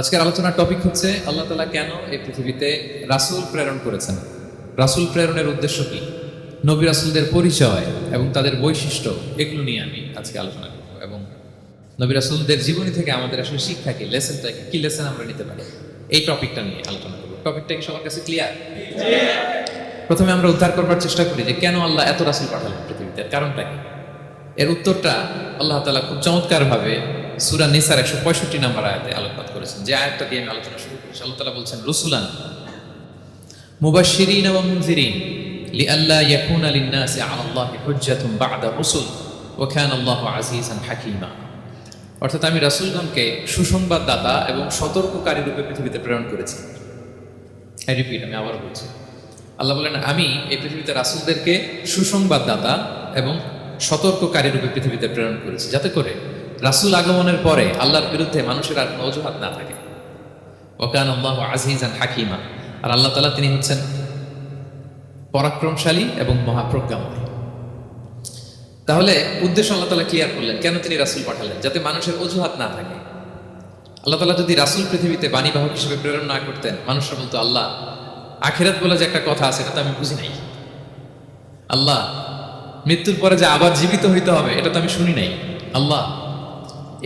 আজকের আলোচনার টপিক হচ্ছে, আল্লাহ তালা কেন এই পৃথিবীতে রাসুল প্রেরণ করেছেন? রাসূল প্রেরণের উদ্দেশ্য কি? নবী রাসুলদের পরিচয় এবং তাদের বৈশিষ্ট্য, এগুলো নিয়ে আমি আজকে আলোচনা করব। এবং নবী রাসুলদের জীবনী থেকে আমাদের আসলে শিক্ষা কি, লেসনটা কি লেসন আমরা নিতে পারি? এই টপিকটা নিয়ে আলোচনা করব। টপিকটা কি সবার কাছে ক্লিয়ার প্রথমে আমরা উদ্ধার করবার চেষ্টা করি যে কেন আল্লাহ এত রাসূল পাঠালেন পৃথিবীতে কারণটা কি? এর উত্তরটা আল্লাহ তালা খুব চমৎকারভাবে সুরা নিসার একশো পঁয়ষট্টি নাম্বার আয়াতে আলোকপাত করেছেন। যে আয়াতটা দিয়ে আমি আলোচনা শুরু করেছি আল্লাহ তালা বলছেন, রসুলান মুবাশশিরিন ওয়া মুনজিরিন লিআল্লা ইয়াকুনা বা'দা অর্থাৎ আমি রাসূলগণকে সুসংবাদদাতা এবং সতর্ককারী রূপে পৃথিবীতে প্রেরণ করেছি। আই রিপিট আমি আবার বলছি। আল্লাহ বলেন, আমি এই পৃথিবীতে রাসূলদেরকে সুসংবাদদাতা এবং সতর্ককারী রূপে পৃথিবীতে প্রেরণ করেছি। যাতে করে রাসূল আগমনের পরে আল্লাহর বিরুদ্ধে মানুষের আর কোনো অজুহাত না থাকে। ওকান আল্লাহ আজিজান হাকিমা। আর আল্লাহ তালা তিনি হচ্ছেন পরাক্রমশালী এবং মহাপ্রজ্ঞাময়। তাহলে উদ্দেশ্য আল্লাহ তালা ক্লিয়ার করলেন, কেন তিনি রাসূল পাঠালেন? যাতে মানুষের অজুহাত না থাকে। আল্লাহ তালা যদি রাসূল পৃথিবীতে বাণীবাহক হিসেবে প্রেরণ না করতেন, মানুষরা বলতো, আল্লাহ, আখেরাত বলে যে একটা কথা আছে, এটা তো আমি বুঝি নাই। আল্লাহ, মৃত্যুর পরে যে আবার জীবিত হইতে হবে, এটা তো আমি শুনি নাই। আল্লাহ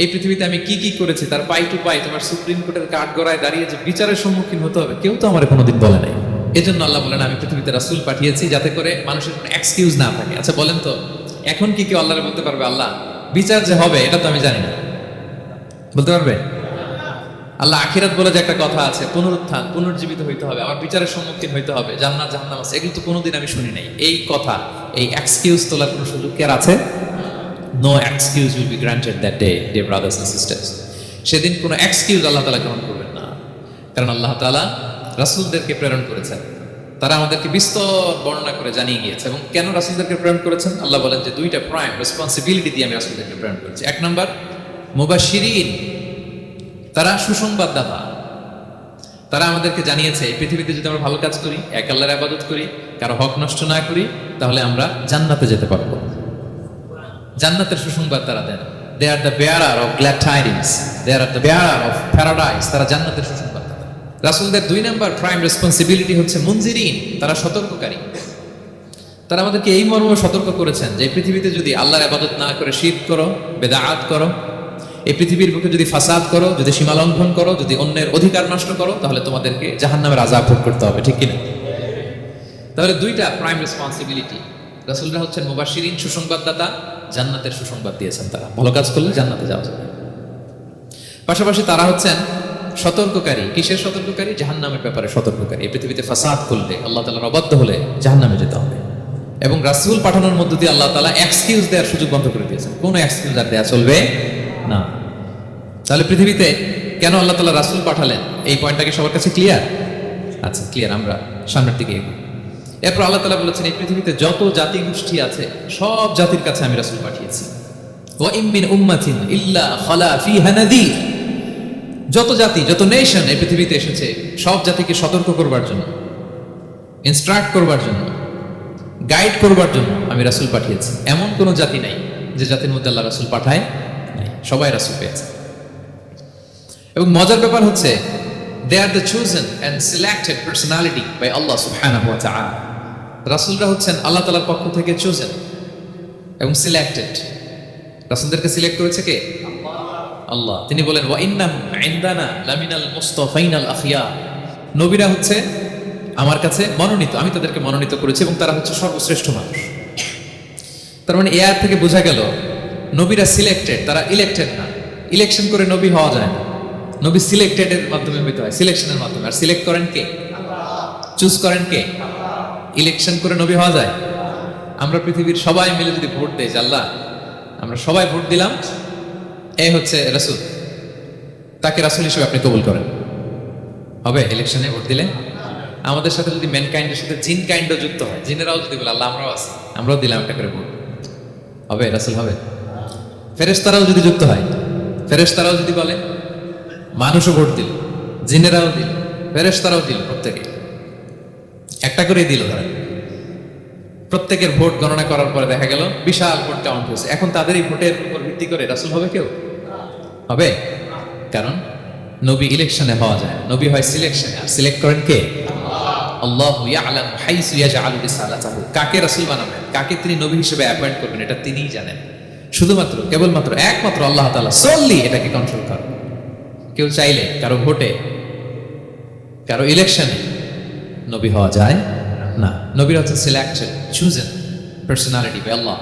এই পৃথিবীতে আমি কি কি করেছি, তার পাই টু পাই তোমার সুপ্রিম কোর্টের কাঠ গড়ায় দাঁড়িয়ে যে বিচারের সম্মুখীন হতে হবে, কেউ তো আমার কোনোদিন বলে নাই। এজন্য আল্লাহ বলেন, আমি পৃথিবীতে রাসূল পাঠিয়েছি যাতে করে মানুষের কোনো এক্সকিউজ না থাকে। আচ্ছা বলেন তো, এখন কি কেউ আল্লাহরে বলতে পারবে, আল্লাহ, বিচার যে হবে, এটা তো আমি জানি না। বলতে পারবে? আল্লাহ, আখিরাত বলে যে একটা কথা আছে, পুনরুত্থান, পুনর্জীবিত হইতে হবে আবার বিচারের সম্মুখীন হইতে হবে, জান্নাত, জাহান্নাম আছে, এগুলো তো কোনোদিন আমি শুনি নাই। এই কথা, এই এক্সকিউজ তোলার কোনো সুযোগ কে আছে? No excuse will be granted that day day brothers and sisters সেদিন কোনো এক্সকিউজ আল্লাহ তালা গ্রহণ করবেন না। কারণ আল্লাহ তালা রাসূলদেরকে প্রেরণ করেছেন। তারা আমাদেরকে বিস্তর বর্ণনা করে জানিয়ে গিয়েছে। এবং কেন রাসূলদেরকে প্রেরণ করেছেন? আল্লাহ বলেন যে দুইটা প্রাইম রেসপন্সিবিলিটি দিয়ে আমি রাসুলদেরকে প্রেরণ করেছি। এক নম্বর মুবাশিরিন তারা সুসংবাদ সুসংবাদদাতা তারা আমাদেরকে জানিয়েছে, এই পৃথিবীতে যদি আমরা ভালো কাজ করি, এক আল্লাহর আবাদত করি, কারও হক নষ্ট না করি, তাহলে আমরা জান্নাতে যেতে পারব জান্নাতের সুসংবাদ তারা দেন। They are the bearer of glad tidings they are the bearer of paradise তারা জান্নাতের সুসংবাদ দাতা রাসূলদের দুই নাম্বার প্রাইম রেসপন্সিবিলিটি হচ্ছে মুনজিরিন, তারা সতর্ককারী। তারা আমাদেরকে এই মর্ম সতর্ক করেছেন যে পৃথিবীতে যদি আল্লাহর আবাদত না করে শীত করো বেদাআত করো, এই পৃথিবীর বুকে যদি ফাসাদ করো, যদি সীমা লঙ্ঘন করো, যদি অন্যের অধিকার নষ্ট করো, তাহলে তোমাদেরকে জাহান্নামের আজাব ভোগ করতে হবে, ঠিক কিনা? তাহলে দুইটা প্রাইম রেসপন্সিবিলিটি রাসূলরা হচ্ছেন মুবাশশিরিন, সুসংবাদদাতা জান্নাতের সুসংবাদ দিয়েছেন তারা। ভালো কাজ করলে জান্নাতে যাওয়া যাবে। পাশাপাশি তারা হচ্ছেন সতর্ককারী। কিসের সতর্ককারী? জাহান্নামের ব্যাপারে সতর্ককারী। এই পৃথিবীতে ফাসাদ করলে আল্লাহ তালার অবাধ্য হলে জাহান্নামে যেতে হবে। এবং রাসূল পাঠানোর মধ্য দিয়ে আল্লাহ তালা এক্সকিউজ দেওয়ার সুযোগ বন্ধ করে দিয়েছেন। কোনো এক্সকিউজ আর দেওয়া চলবে না। তাহলে পৃথিবীতে কেন আল্লাহ তালা রাসূল পাঠালেন? এই পয়েন্টটা কি সবার কাছে ক্লিয়ার আচ্ছা ক্লিয়ার আমরা সামনের দিকে এগোই। এরপর আল্লাহ তালা বলেছেন, এই পৃথিবীতে যত জাতি গোষ্ঠী আছে, সব জাতির কাছে আমি রাসুল পাঠিয়েছি। মিন ইল্লা খালা ফিহা নাদির। যত জাতি, যত নেশন এই পৃথিবীতে এসেছে, সব জাতিকে সতর্ক করবার জন্য ইনস্ট্রাক্ট করবার জন্য গাইড করবার জন্য আমি রাসূল পাঠিয়েছি। এমন কোনো জাতি নাই যে জাতির মধ্যে আল্লাহ রাসুল পাঠায় নাই, সবাই রাসুল পেয়েছে। এবং মজার ব্যাপার হচ্ছে they are the chosen and selected personality by Allah সুবহানাহু ওয়া তাআলা রাসূলরা হচ্ছেন আল্লাহ তাআলার পক্ষ থেকে চুজেন এবং সিলেক্টেড রাসূলদেরকে সিলেক্ট করেছে কে? আল্লাহ। তিনি বলেন নবীরা হচ্ছে আমার কাছে মনোনীত, আমি তাদেরকে মনোনীত করেছি এবং তারা হচ্ছে সর্বশ্রেষ্ঠ মানুষ। তার মানে এয়ার থেকে বোঝা গেল, নবীরা সিলেক্টেড তারা ইলেক্টেড না। ইলেকশন করে নবী হওয়া যায় না। নবী সিলেক্টেডের মাধ্যমে হইতে হয় সিলেকশনের মাধ্যমে। আর সিলেক্ট করেন কে? চুজ করেন কে? ইলেকশন করে নবী হওয়া যায়? আমরা পৃথিবীর সবাই মিলে যদি ভোট দেয় আল্লাহ, আমরা সবাই ভোট দিলাম এই হচ্ছে রাসূল। তাকে রাসূল হিসেবে আপনি কবুল করেন। হবে? ইলেকশনে ভোট দিলে? আমাদের সাথে যদি ম্যান কাইন্ডের সাথে জিন কাইন্ডও যুক্ত হয় জিনেরাও যদি বলে, আল্লাহ, আমরাও আছি, আমরাও দিলাম একটা করে ভোট। হবে? রাসূল হবে? ফেরেশতারাও যদি যুক্ত হয়, ফেরেশতারাও যদি বলে, মানুষও ভোট দিল জিনেরাও দিল, ফেরেশতারাও দিল প্রত্যেকে একটা করেই দিল ধরেন প্রত্যেকের ভোট গণনা করার পরে দেখা গেল বিশাল ভোট কাউন্ট হয়েছে। এখন তাদের এই ভোটের উপর ভিত্তি করে রাসুল হবে কেউ? হবে। কারণ নবী ইলেকশনে হওয়া যায় নবী হয় সিলেকশনে আর সিলেক্ট করেন কে? আল্লাহ ইয়ালাম হাইসু কাকে রাসূল বানাবেন? কাকে তিনি নবী হিসেবে অ্যাপয়েন্ট করবেন? এটা তিনিই জানেন। শুধুমাত্র, কেবলমাত্র, একমাত্র আল্লাহ তাআলা solely এটাকে কন্ট্রোল করেন। কেউ চাইলে, কারও ভোটে, কারও ইলেকশনে নবী হওয়া যায় না। নবীর হচ্ছে selected chosen personality by Allah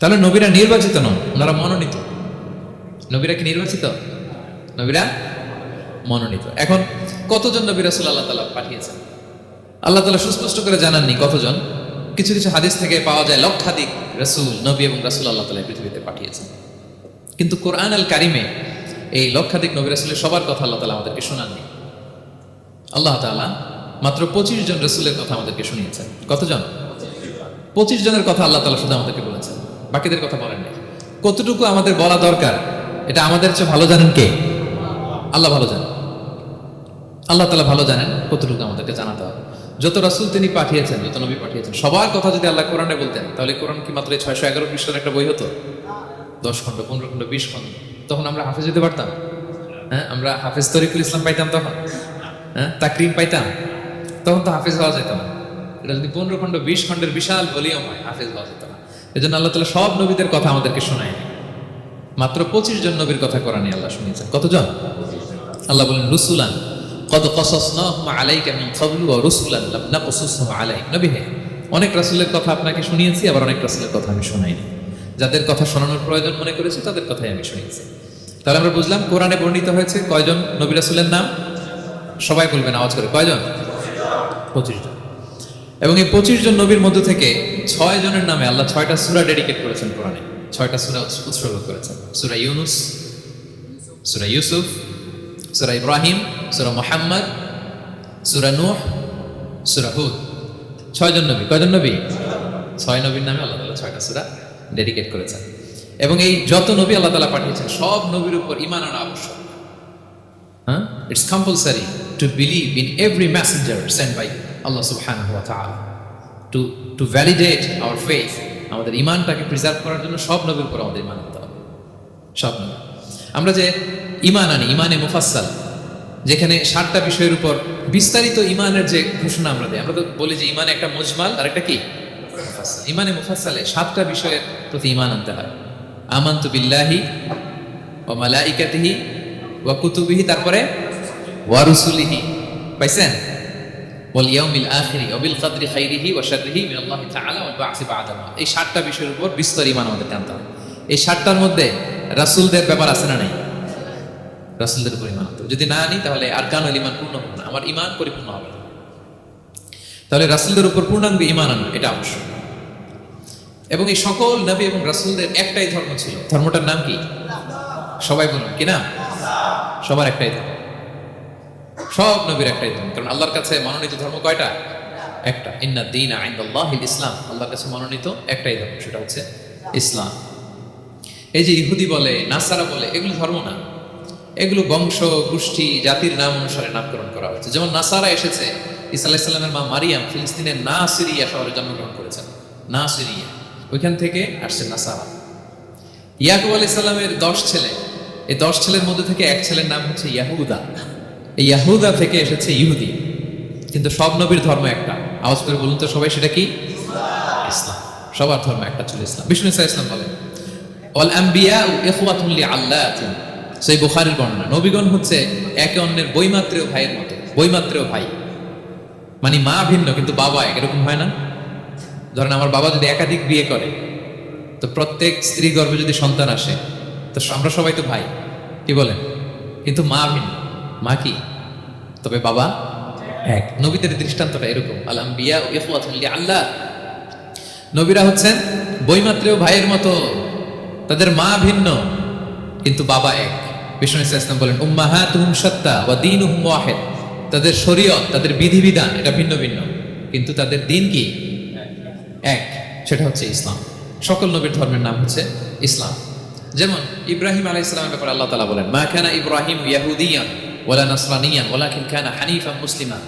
তাহলে নবীরা নির্বাচিত নন, ওনারা মনোনীত। নবীরা কি নির্বাচিত? নবীরা মনোনীত। এখন কতজন নবী রাসূল আল্লাহ তাআলা পাঠিয়েছেন? আল্লাহ তালা সুস্পষ্ট করে জানাননি কতজন। কিছু কিছু হাদিস থেকে পাওয়া যায় লক্ষাধিক রাসূল, নবী এবং রাসুল আল্লাহ এই পৃথিবীতে পাঠিয়েছেন। কিন্তু কোরআন আল কারিমে এই লক্ষাধিক নবী রাসুলের সবার কথা আল্লাহ তাআলা আমাদেরকে শোনাননি। আল্লাহ তাআলা মাত্র পঁচিশ জন রসুলের কথা আমাদেরকে শুনিয়েছেন। কতজন? পঁচিশ জনের কথা আল্লাহ তালা শুধু আমাদেরকে বলেছেন। বাকিদের কথা বলেননি। কতটুকু আমাদের বলা দরকার, এটা আমাদের চেয়ে ভালো জানেন কে? আল্লাহ ভালো জানেন। আল্লাহ তালা ভালো জানেন, কতটুকু আমাদেরকে জানাতে হবে। যত রাসূল তিনি পাঠিয়েছেন, যত নবী পাঠিয়েছেন, সবার কথা যদি আল্লাহ কোরআনে বলতেন, তাহলে কোরআন কি মাত্র ছয়শো এগারো পৃষ্ঠার একটা বই হতো? দশ খণ্ড, পনেরো খণ্ড, বিশ খণ্ড। তখন আমরা হাফেজ হতে পারতাম? হ্যাঁ আমরা হাফেজ তরিকুল ইসলাম পাইতাম তখন। হ্যাঁ? তাকরিম পাইতাম। তখন তো হাফেজ হওয়া যেত না। এটা যদি পনেরো খণ্ড বিশ খণ্ডের বিশাল ভলিউম হয়, হাফেজ হওয়া যেত না। এই জন্য আল্লাহ তালা সব নবীদের কথা আমাদেরকে শোনায় মাত্র পঁচিশ জন নবীর কথা কোরআনে আল্লাহ শুনিয়েছেন। কতজন? আল্লাহ বলেন, রুসুলান কত অনেক রাসুলের কথা আপনাকে শুনিয়েছি, আবার অনেক রাসূলের কথা আমি শোনাইনি। যাদের কথা শোনানোর প্রয়োজন মনে করেছি, তাদের কথাই আমি শুনিয়েছি। তাহলে আমরা বুঝলাম কোরআনে বর্ণিত হয়েছে কয়জন নবী রাসুলের নাম? সবাই বলবেন আওয়াজ করে। কয়জন? পঁচিশ জন। এবং এই পঁচিশ জন নবীর মধ্য থেকে ছয় জনের নামে আল্লাহ ছয়টা সুরা ডেডিকেট করেছেন কোরআনে। ছয়টা সুরা উৎসর্গ করেছেন। সুরা ইউনুস, সুরা ইউসুফ, সুরা ইব্রাহিম, সুরা মুহাম্মদ, সুরা নূহ, সুরা হুদ। ছয়জন নবী। কয়জন নবী? ছয় নবীর নামে আল্লাহ তাআলা ছয়টা সুরা ডেডিকেট করেছেন। এবং এই যত নবী আল্লাহ তাআলা পাঠিয়েছেন, সব নবীর উপর ইমান আনা আবশ্যক। হ্যাঁ? It's compulsory to believe in every messenger send by Allah সুবহানাহু ওয়া তাআলা to to validate our faith আমাদের ইমানটাকে প্রিজার্ভ করার জন্য সব নবীর উপর আমাদের ইমান আনতে হবে। সব নবী। আমরা যে ইমান আনি ইমানে মুফাসসাল, যেখানে সাতটা বিষয়ের উপর বিস্তারিত ইমানের যে ঘোষণা আমরা দিই, আমরা তো বলি যে ইমানে একটা মজমাল, আর একটা কি। ইমানে মুফাসসালে সাতটা বিষয়ের প্রতি ইমান আনতে হয়। আমান্তু বিল্লাহি ও মালাইকাতিহি ওয়া কুতুবিহি, তারপরে ওয়া রুসুলিহি। পাইছেন? ওয়াল ইয়াউমিল আখিরি ওয়া বিল কদরি খাইরিহি ওয়া শাররিহি মিন আল্লাহি তাআলা বা'দা এই সাতটা বিষয়ের উপর বিস্তর ইমান আমাদের আনতে হবে। এই সাতটার মধ্যে রাসূলদের ব্যাপার আছে না নাই? রাসূলদের উপর ইমান যদি না আনি, তাহলে আর কানুল ইমান পূর্ণ হবে না। আমার ইমান পরিপূর্ণ হবে তাহলে রাসূলদের উপর পূর্ণাঙ্গ ইমান আনা এটা আবশ্যক এবং এই সকল নবী এবং রাসূলদের একটাই ধর্ম ছিল। ধর্মটার নাম কি? সবাই বলুন, কি না সবার একটাই ধর্ম। সব নবীর একটাই ধর্ম। কারণ আল্লাহর কাছে মনোনীত ধর্ম কয়টা? একটা। ইন্না দিন ইসলাম। আল্লাহর কাছে মনোনীত একটাই ধর্ম, সেটা হচ্ছে ইসলাম। এই যে ইহুদি বলে, নাসারা বলে, এগুলো ধর্ম না। এগুলো বংশ, গোষ্ঠী, জাতির নাম অনুসারে নামকরণ করা হয়েছে। যেমন নাসারা এসেছে ইসা আলাইসাল্লামের মা মারিয়াম ফিলিস্তিনের না সিরিয়া শহরে জন্মগ্রহণ করেছেন। না সিরিয়া ওইখান থেকে আসছে নাসারা। ইয়াকুব আলাইসাল্লামের দশ ছেলে। এই দশ ছেলের মধ্যে থেকে এক ছেলের নাম হচ্ছে ইয়াহুদা। এই ইয়াহুদা থেকে এসেছে ইহুদি। কিন্তু সব নবীর ধর্ম একটা। আওয়াজ করে বলুন তো সবাই, সেটা কি? ইসলাম। সবার ধর্ম একটা ছিল ইসলাম। বিষ্ণু ইসা ইসলাম বলেন অল আম্বিয়া ইখওয়াতুন লিআল্লাতিন। সেই বুখারীর বর্ণনা। নবীগণ হচ্ছে একে অন্যের বইমাত্রেয় ভাইয়ের মতো। বইমাত্রেয় ভাই। মানে মা ভিন্ন, কিন্তু বাবা এক। এরকম হয় না? ধরেন আমার বাবা যদি একাধিক বিয়ে করে, তো প্রত্যেক স্ত্রী গর্ভে যদি সন্তান আসে, তো আমরা সবাই তো ভাই। কি বলেন? কিন্তু মা ভিন্ন। মা কি? তবে বাবা? এক। নবীদের দৃষ্টান্তটা এরকম। আলাম বিয়া আল্লাহ নবীরা হচ্ছেন বইমাত্রেও ভাইয়ের মতো। তাদের মা ভিন্ন কিন্তু বাবা এক। বিষ্ণু ইসলাম বলেন উম্মাহা তুহুম সত্তা বা দিন উহুম ওয়াহেদ। তাদের শরীয়ত তাদের বিধিবিধান এটা ভিন্ন ভিন্ন। কিন্তু তাদের দিন কি? এক। সেটা হচ্ছে ইসলাম। সকল নবীর ধর্মের নাম হচ্ছে ইসলাম। যেমন ইব্রাহিম আলাইহিস সালামের ব্যাপারে আল্লাহ তাআলা বলেন মা কানা ইব্রাহিম ইয়াহুদিয়ান। ওয়ালা নাসরানিয়ান ওয়ালাকিন কানা হানিফান মুসলিমান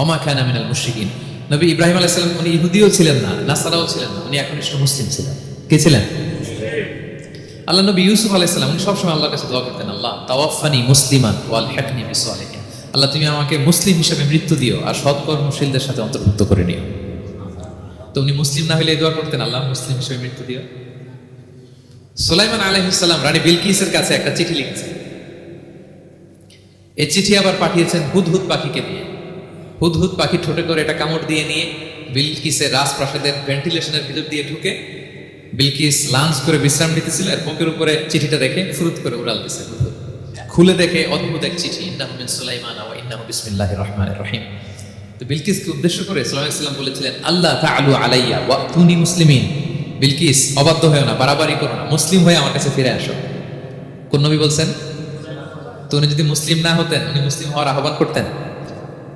ওমা কানা মিনাল মুশরিকিন নবী ইব্রাহিম আলাইহিস সালাম উনি ইহুদিও ছিলেন না, নাসারাও ছিলেন না, উনি একনিষ্ঠ মুসলিম ছিলেন। কে ছিলেন? আল্লাহ নবী ইউসুফ আলাইসালাম উনি সবসময় আল্লাহর কাছে দোয়া করতেন, আল্লাহ তাওয়াফানি মুসলিমান ওয়াল হ্যাকনি বিসলিহিন আল্লাহ, তুমি আমাকে মুসলিম হিসেবে মৃত্যু দিও আর সৎকর্মশীলদের সাথে অন্তর্ভুক্ত করে নিও। তো উনি মুসলিম না হলে দোয়া করতেন, আল্লাহ, মুসলিম হিসেবে মৃত্যু দিও। সুলাইমান আলহিসাল্লাম রানী বিলকিসের কাছে একটা চিঠি লিখেছেন। এই চিঠি আবার পাঠিয়েছেন হুদহুদ পাখিকে দিয়ে। হুদহুদ পাখি ঠোঁটে করে এটা কামড় দিয়ে নিয়ে বিলকিসের রাজপ্রাসাদের ভেন্টিলেশনের ভিতর দিয়ে ঢুকে বিলকিস লাঞ্চ করে বিশ্রাম নিতেছিল আর বুকের উপরে চিঠিটা রেখে ফুরুত করে উড়াল দিছে খুলে দেখে অদ্ভুত এক চিঠি, ইন্নাহু মিন সুলাইমান ওয়া ইন্নাহু বিসমিল্লাহির রহমানির রহিম। তো বিলকিসকে উদ্দেশ্য করে আলাইহি সাল্লাম বলেছিলেন, আল্লাহ তাআলু আলাইয়া ওয়া তুনি মুসলিমিন। বিলকিস, অবাধ্য হয়েও না, বাড়াবাড়ি করো না, মুসলিম হয়ে আমার কাছে ফিরে আসো। কোন নবী বলছেন তো উনি যদি মুসলিম না হতেন, উনি মুসলিম হওয়ার আহ্বান করতেন।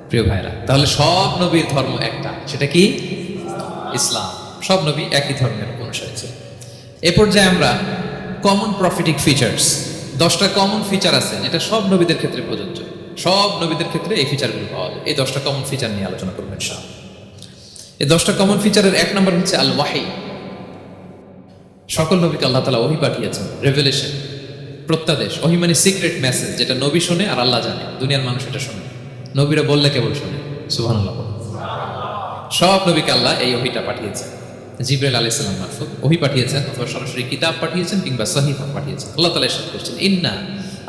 প্রিয় ভাইরা, তাহলে সব নবীর ধর্ম একটা, সেটা কি? ইসলাম। সব নবী একই ধর্মের অনুসারী ছিল এ পর্যায়ে আমরা কমন প্রফিটিক ফিচার্স দশটা কমন ফিচার আছে, যেটা সব নবীদের ক্ষেত্রে প্রযোজ্য। সব নবীদের ক্ষেত্রে এই ফিচারগুলো পাওয়া যায়। এই দশটা কমন ফিচার নিয়ে আলোচনা করবেন সব এই দশটা কমন ফিচারের এক নম্বর হচ্ছে আল ওয়াহি সকল নবীকে আল্লাহ তালা ওহি পাঠিয়েছেন রেভেলেশন প্রত্যাদেশ ওহি মানে সিক্রেট মেসেজ যেটা নবী শোনে আর আল্লাহ জানে, দুনিয়ার মানুষ এটা শোনে। নবীরা বললে কেবল শোনে। সুহান সব নবীকে আল্লাহ এই ওহিটা পাঠিয়েছেন। জিব্রাইল আলাইহিস সালাম মারফত ওহি পাঠিয়েছেন অথবা সরাসরি কিতাব পাঠিয়েছেন কিংবা সহিফা পাঠিয়েছেন। আল্লাহ তাআলা ইরশাদ করছেন, ইন্না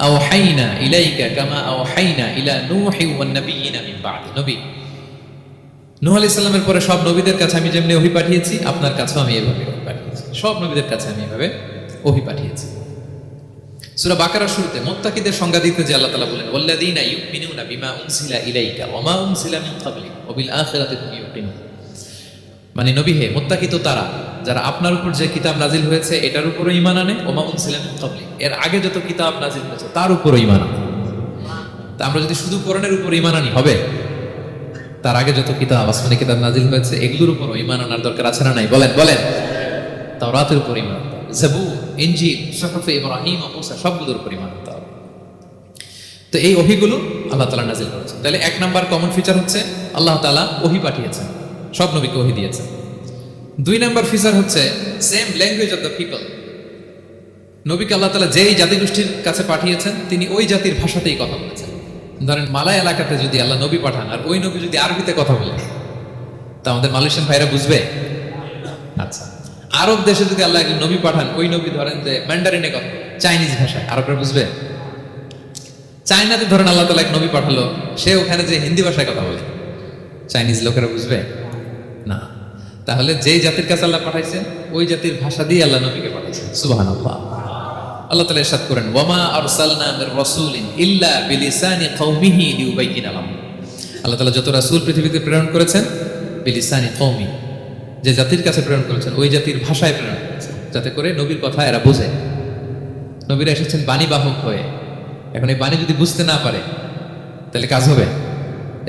আওহাইনা ইলাইকা কামা আওহাইনা ইলা নূহি ওয়ান নাবিয়িনা মিন বা'দি। নবী, নূহ আলাইহিস সালামের পরে সব নবীদের কাছে আমি যেমনি ওহি পাঠিয়েছি, আপনার কাছেও আমি এভাবে ওহি পাঠিয়েছি। সব নবীদের কাছে আমি এভাবে ওহি পাঠিয়েছি। সূরা বাকারার শুরুতে মুত্তাকিদের সংজ্ঞা দিতে যে আল্লাহ তাআলা বলেন ইউমিনুনা বিমা উনসিলা ইলাইকা ওয়া মা উনসিলা মিন ক্বাবলিক ওয়া বিল আখিরাতি হুম ইউকিনুন। মানে নবী হে তারা, যারা আপনার উপর যে কিতাব নাজিল হয়েছে, এটার উপরও ঈমান আনে, ওয়া মা উনসিলা মিন এর আগে যত কিতাব নাজিল হয়েছে, তার উপরও ঈমান আনে। তা আমরা যদি শুধু কোরআনের উপর ঈমান আনি, হবে? তার আগে যত কিতাব, আসমানি কিতাব নাজিল হয়েছে, এগুলোর উপরও ইমান আনার দরকার আছে না নাই? বলেন বলেন। তাওরাতের উপর ঈমান জাবুর, ইনজিল, সুহুফে ইব্রাহিম, মুসা, সবগুলোর উপর ঈমান হবে। তো এই ওহিগুলো আল্লাহ তাআলা নাজিল করেছেন। তাহলে এক নাম্বার কমন ফিচার হচ্ছে, আল্লাহ তাআলা ওহি পাঠিয়েছেন, সব নবীকে ওহি দিয়েছেন। দুই নাম্বার ফিচার হচ্ছে same language of the people নবীকে আল্লাহ তাআলা যেই জাতিগোষ্ঠীর কাছে পাঠিয়েছেন, তিনি ওই জাতির ভাষাতেই কথা বলেছেন। ধরেন মালায় এলাকাতে যদি আল্লাহ নবী পাঠান, আর ওই নবী যদি আরবিতে কথা বলে, তা আমাদের মালয়েশিয়ান ভাইরা বুঝবে? আচ্ছা। আরব দেশে যদি আল্লাহ একজন নবী পাঠান, ওই নবী ধরেন যে ম্যান্ডারিনে কথা। চাইনিজ ভাষায় আরবরা বুঝবে? চায়নাতে ধরেন আল্লাহ তালা এক নবী পাঠালো, সে ওখানে যে হিন্দি ভাষায় কথা বলে। চাইনিজ লোকেরা বুঝবে? না। তাহলে যেই জাতির কাছে আল্লাহ পাঠাইছেন, ওই জাতির ভাষা দিয়ে আল্লাহ নবীকে পাঠাইছেন। সুবাহান আল্লাহ তালা ইরশাদ করেন, ওয়ামা আরসালনা রাসূলিন ইল্লা বিলিসানি কওমিহি লিউবাইয়িনা লাহুম আল্লাহ তাআলা যত রাসূল পৃথিবীতে প্রেরণ করেছেন, বিলিসানি কওমি। যে জাতির কাছে প্রেরণ করেছেন, ওই জাতির ভাষায় প্রেরণ করেছেন, যাতে করে নবীর কথা এরা বোঝে। নবীরা এসেছেন বাণী বাহক হয়ে। এখন এই বাণী যদি বুঝতে না পারে, তাহলে কাজ হবে।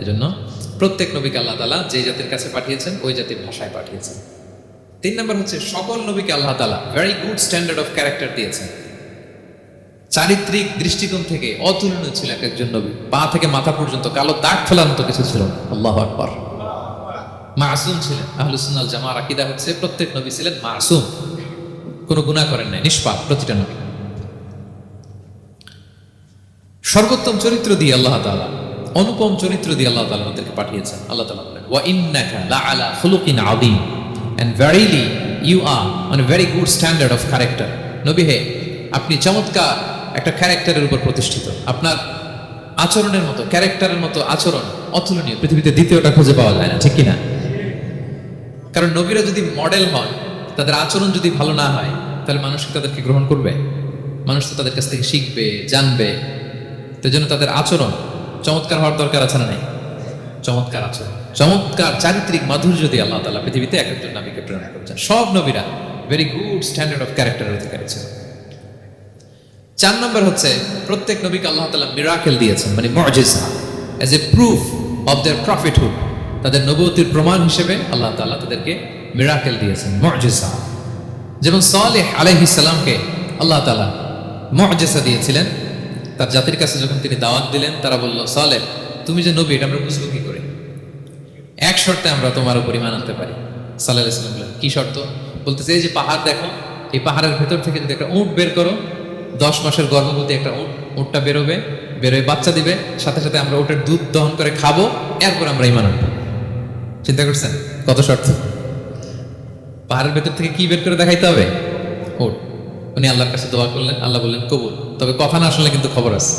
এজন্য প্রত্যেক নবীকে আল্লাহ তালা যে জাতির কাছে পাঠিয়েছেন, ওই জাতির ভাষায় পাঠিয়েছেন। তিন নম্বর হচ্ছে, সকল নবীকে আল্লাহ তালা very good standard of character দিয়েছেন। চারিত্রিক দৃষ্টিকোণ থেকে অতুলনীয় ছিল এক একজন নবী। পা থেকে মাথা পর্যন্ত কালো দাগ ফেলার মতো কিছু ছিল আল্লাহ আকবর। মাসুম ছিলেন আহলুসুন্নাল জামার আকিদা হচ্ছে প্রত্যেক নবী ছিলেন মাসুম। কোনো গুণা করেন নাই, নিষ্পাপ প্রতিটা নবী। সর্বোত্তম চরিত্র দিয়ে আল্লাহ তাআলা, অনুপম চরিত্র দিয়ে আল্লাহ তাআলা আমাদেরকে পাঠিয়েছেন। আল্লাহ তাআলা বলেন, ওয়া ইন্নাকা লাআলা খুলুকিন আযীম। And verily you are on a very good standard of character নবী হে, আপনি চমৎকার একটা ক্যারেক্টারের উপর প্রতিষ্ঠিত। আপনার আচরণের মতো ক্যারেক্টারের মতো আচরণ অতুলনীয়। পৃথিবীতে দ্বিতীয়টা খুঁজে পাওয়া যায় না, ঠিক কিনা? কারণ নবীরা যদি মডেল হন, তাদের আচরণ যদি ভালো না হয়, তাহলে মানুষ তাদেরকে গ্রহণ করবে? মানুষ তো তাদের কাছ থেকে শিখবে, জানবে। তো জন্য তাদের আচরণ চমৎকার হওয়ার দরকার আছে না নাই? চমৎকার আচরণ। চমৎকার চারিত্রিক মাধুর্য দিয়ে আল্লাহ তালা পৃথিবীতে এক একজন নবীকে প্রেরণা করেছেন। সব নবীরা ভেরি গুড স্ট্যান্ডার্ড অফ ক্যারেক্টারের অধিকারী ছিল চার নম্বর হচ্ছে, প্রত্যেক নবীকে আল্লাহ তালা মিরাকেল দিয়েছেন মানে মজিজা as a proof of their prophethood তাদের নবতির প্রমাণ হিসেবে আল্লাহ তাআলা তাদেরকে মিরাকেল দিয়েছেন, মজিজা। যেমন সালেহ আলাইহিস সালামকে আল্লাহ তালা মজিজা দিয়েছিলেন। তার জাতির কাছে যখন তিনি দাওয়াত দিলেন, তারা বলল, সালেহ, তুমি যে নবী, এটা আমরা বুঝব কি করে? এক শর্তে আমরা তোমার উপর ইমান আনতে পারি। সাল্লাহ সাল্লাম বললেন, কি শর্ত? বলতেছে, এই যে পাহাড় দেখো, এই পাহাড়ের ভেতর থেকে যদি একটা উঁট বের করো, দশ মাসের গর্ভবতী একটা উঁট, উঁটটা বেরোবে, বেরোয় বাচ্চা দিবে, সাথে সাথে আমরা উটের দুধ দহন করে খাব, এরপর আমরা ইমান আনব। চিন্তা করছেন? কত শর্ত? পাহাড়ের ভেতর থেকে কি বের করে দেখাইতে হবে? উট উনি আল্লাহর কাছে দোয়া করলেন, আল্লাহ বললেন, কবুল। তবে কথা না শুনলে কিন্তু খবর আছে।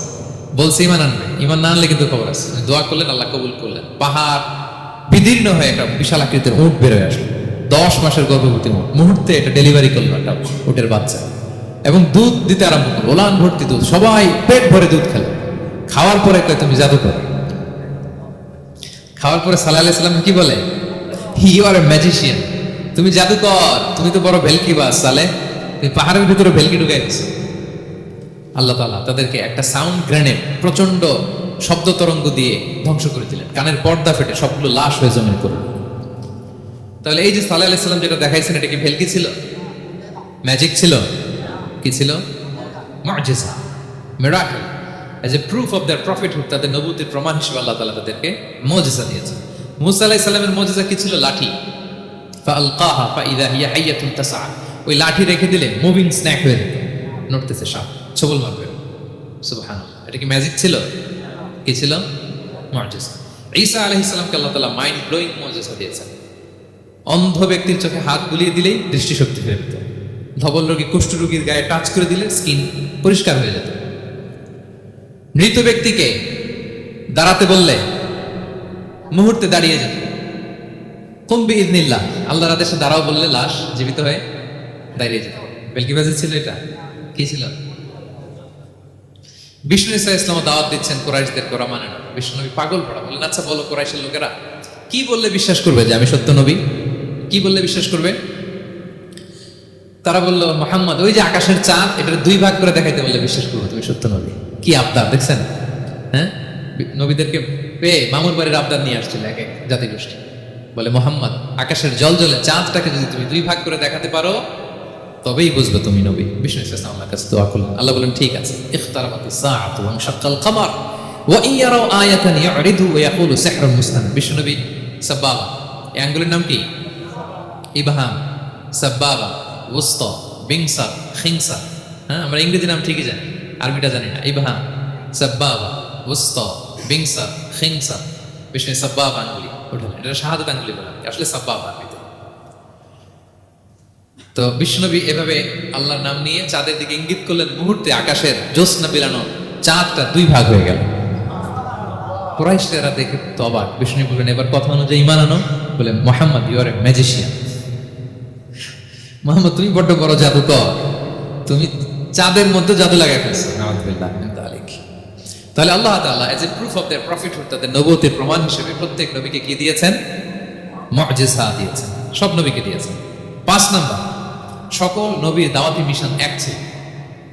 বলছে ইমান আনবে। ইমান না আনলে কিন্তু খবর আছে। দোয়া করলেন, আল্লাহ কবুল করলেন। পাহাড় বিদীর্ণ হয়ে একটা বিশাল আকৃতির উট বেরোয় আসলো। দশ মাসের গর্ভবতী উট মুহূর্তে এটা ডেলিভারি করল একটা উটের বাচ্চা। এবং দুধ দিতে আরম্ভ করল। ওলান ভর্তি দুধ। সবাই পেট ভরে দুধ খেলো। খাওয়ার পরে তুমি জাদু করো। খাওয়ার পরে সাল্লাহ সাল্লাম কি বলে? হি আর এ ম্যাজিশিয়ান তুমি জাদুকর তুমি তো বড় ভেলকি বাস সালে। তুমি পাহাড়ের ভিতরে ভেলকি ঢুকে দিছো। আল্লাহ তাআলা তাদেরকে একটা সাউন্ড গ্রেনেড প্রচণ্ড শব্দ তরঙ্গ দিয়ে ধ্বংস করে দিলেন। কানের পর্দা ফেটে সবগুলো লাশ হয়ে জমে পড়ল তাহলে এই যে সাল্লাহ সাল্লাম যেটা দেখাইছেন, এটা কি ভেলকি ছিল? ম্যাজিক ছিল? কি ছিল? মুজিজা, miracle. As a proof of their prophethood তাদের নবুতির প্রমাণ হিসেবে আল্লাহ তাআলা তাদেরকে মুজিজা দিয়েছে মুসা আলাইহিস সালামের মুজিজা কি ছিল? লাঠি। ফাআলকাহা ফাইদা হিয়া হাইয়াতুন তাসআ। ওই লাঠি রেখে দিলে মুভিং স্ন্যাক হয়ে যেত। নড়তেছে সাপ, ছবল মারবে। সুবহানাল্লাহ। এটা কি ম্যাজিক ছিল? কি ছিল? মুজিজা। ঈসা আলাইহিস সালামকে আল্লাহ তাআলা মাইন্ড ব্লোয়িং মুজিজা দিয়েছেন। অন্ধ ব্যক্তির চোখে হাত বুলিয়ে দিলেই দৃষ্টিশক্তি ফিরে ধবল রোগী, কুষ্ঠ রোগীর গায়ে টাচ করে দিলে স্কিন পরিষ্কার হয়ে যেত। মৃত ব্যক্তিকে দাঁড়াতে বললে, মুহূর্তে দাঁড়িয়ে যেত কম্বি ইদনিল্লাহ আল্লাহর আদেশে দাঁড়াও বললে লাশ জীবিত হয়ে দাঁড়িয়ে যেত বেলকিবাজি ছিল এটা? কি ছিল? বিষ্ণু ইসা ইসলাম দাওয়াত দিচ্ছেন কোরাইশদের কোরা মানে না বিষ্ণু নবী পাগল পড়া বললেন আচ্ছা বলো কোরাইশের লোকেরা, কি বললে বিশ্বাস করবে যে আমি সত্য নবী? কি বললে বিশ্বাস করবে? তারা বলল, মোহাম্মদ, ওই যে আকাশের চাঁদ, এটার দুই ভাগ করে দেখাইতে বললে বিশ্বাস করব তুমি সত্য নবী। কি আবদার, দেখছেন? হ্যাঁ? নবীদেরকে পেয়ে মামুর বাড়ির আবদার নিয়ে আসছিল এক এক জাতিগোষ্ঠী। বলে, মোহাম্মদ, আকাশের জল জলে চাঁদটাকে যদি তুমি দুই ভাগ করে দেখাতে পারো, তবেই বুঝবে তুমি নবী। বিষ্ণু ইসলাম আল্লাহর কাছে দোয়া করলেন। আল্লাহ বলেন ঠিক আছে। ইখতারাবাতি সাআতু ওয়া শাক্কাল কমার ওয়া ইন আয়াতান ইয়ারিদু ওয়া ইয়াকুলু সিহরুন বিষ্ণু নবী সাব্বাবা, এই আঙ্গুলের নাম কি? ইবহাম সাব্বাবা। উস্তা বিংসা হ্যাঁ আমরা ইংরেজি নাম ঠিকই জানি, আরবিটা জানি না। উস্তা বিংসা বিষ্ণু সাব্বাবা আঙ্গুলি এটা আঙ্গুলি বলা আসলে সাব্বাবা তো বিষ্ণবী এভাবে আল্লাহর নাম নিয়ে চাঁদের দিকে ইঙ্গিত করলেন মুহূর্তে আকাশের জ্যোৎস্না বিরানো চাঁদটা দুই ভাগ হয়ে গেল। কুরাইশরা দেখে তো অবাক। বিষ্ণু বললেন, এবার কথা অনুযায়ী ইমান আনো। বলে Mohammad you are a magician Mohammad তুমি বড্ড বড় জাদুকর। তুমি চাঁদের মধ্যে জাদু লাগাই ফেলছো। তাহলে আল্লাহ তাআলা as a proof of their prophethood তাদের নবুয়তের প্রমাণ হিসেবে প্রত্যেক নবীকে কি দিয়েছেন? মুজিজা দিয়েছেন। সব নবীকে দিয়েছেন। পাঁচ নাম্বার সকল নবীর দাওয়াতি মিশন এক ছিল।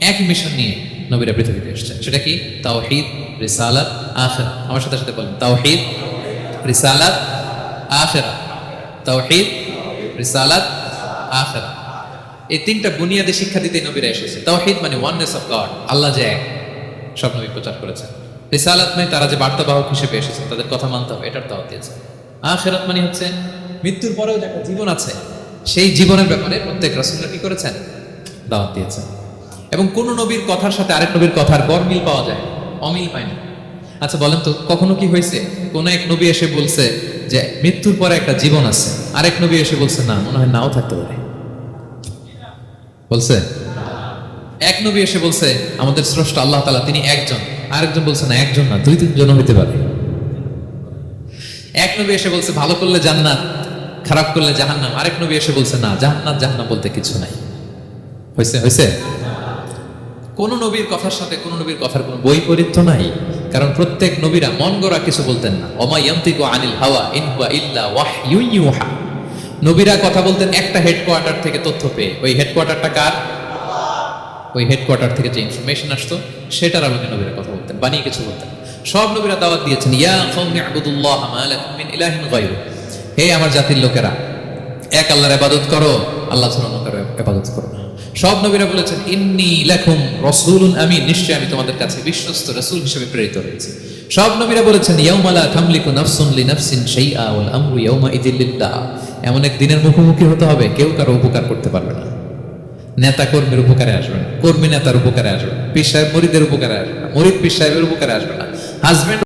এক মিশন নিয়ে নবীরা পৃথিবীতে এসেছেন। সেটা কি? তাওহীদ রিসালাত আখিরা। আমার সাথে সাথে বলেন তাওহীদ রিসালাত আখিরা। তাওহীদ রিসালাত আখিরা। এই তিনটা বুনিয়াদী শিক্ষা দিতে নবীরা এসেছে। তাওহীদ মানে ওয়াননেস অফ গড আল্লাহ যে এক, সব নবী প্রচার করেছেন। রিসালাত মানে তারা যে বার্তাবাহক হিসেবে এসেছে, তাদের কথা মানতে হবে, এটার দাওয়াত দিয়েছে। আখিরাত মানে হচ্ছে, মৃত্যুর পরেও যে একটা জীবন আছে, সেই জীবনের ব্যাপারে প্রত্যেক রাসূলরা কি করেছেন? দাওয়াত দিয়েছেন। এবং কোন নবীর কথার সাথে আরেক নবীর কথার গরমিল পাওয়া যায়, অমিল পায় না আচ্ছা বলেন তো, কখনো কি হয়েছে, কোন এক নবী এসে বলছে যে, মৃত্যুর পরে একটা জীবন আছে, আরেক নবী এসে বলছে, না, মনে হয় নাও থাকতে পারে। বলছে, এক নবী এসে বলছে, আমাদের স্রষ্টা আল্লাহ তালা তিনি একজন। আরেকজন বলছে, না, একজন না, দুই, তিনজন হইতে পারে। এক নবী এসে বলছে, ভালো করলে জান্নাত, খারাপ করলে জাহান্নাম। আরেক নবী এসে বলছে, না জাহান্নাত জাহান্নাম বলতে কিছু নাই। হয়েছে হয়েছে কোন নবীর কথার সাথে কোন নবীর কথার কোনো বৈপরীত্য নাই, কারণ প্রত্যেক নবীরা মন গড়া কিছু বলতেন না। ওমা ইয়ান্তিকু আনিল হাওয়া, ইন হুয়া ইল্লা ওয়াহয়ু ইউহা। নবীরা কথা বলতেন, একটা হেডকোয়ার্টার থেকে তথ্য পেয়ে। ওই হেডকোয়ার্টারটা কার? ওই হেডকোয়ার্টার থেকে যে ইনফরমেশন আসতো, সেটার আলোকে নবীরা কথা বলতেন, বানিয়ে কিছু বলতেন। সব নবীরা দাওয়াত দিয়েছেন, ইয়া হে আমার জাতির লোকেরা, এক আল্লাহর ইবাদত করো, আল্লাহ ছাড়া অন্য কারও ইবাদত করো না। সব নবীরা বলেছেন, ইন্নী লাকুম রাসূলুন আমিন। নিশ্চয় আমি তোমাদের কাছে বিশ্বস্ত রাসূল হিসেবে প্রেরিত হয়েছি। সব নবীরা বলেছেন, ইয়াউমা লা তামলিকু নাফসুন লিনাফসিন শাইআ ওয়াল আমরু ইয়াউমা ইযিল লিল্লাহ। এমন এক দিনের মুখোমুখি হতে হবে, কেউ কারও উপকার করতে পারবে না। নেতা কর্মীর উপকারে আসবে না, কর্মী নেতার উপকারে আসবে না, পীর সাহেব মরিদের উপকারে আসবে না, মরিদ পীর সাহেবের উপকারে আসবে না হাজবেন্ড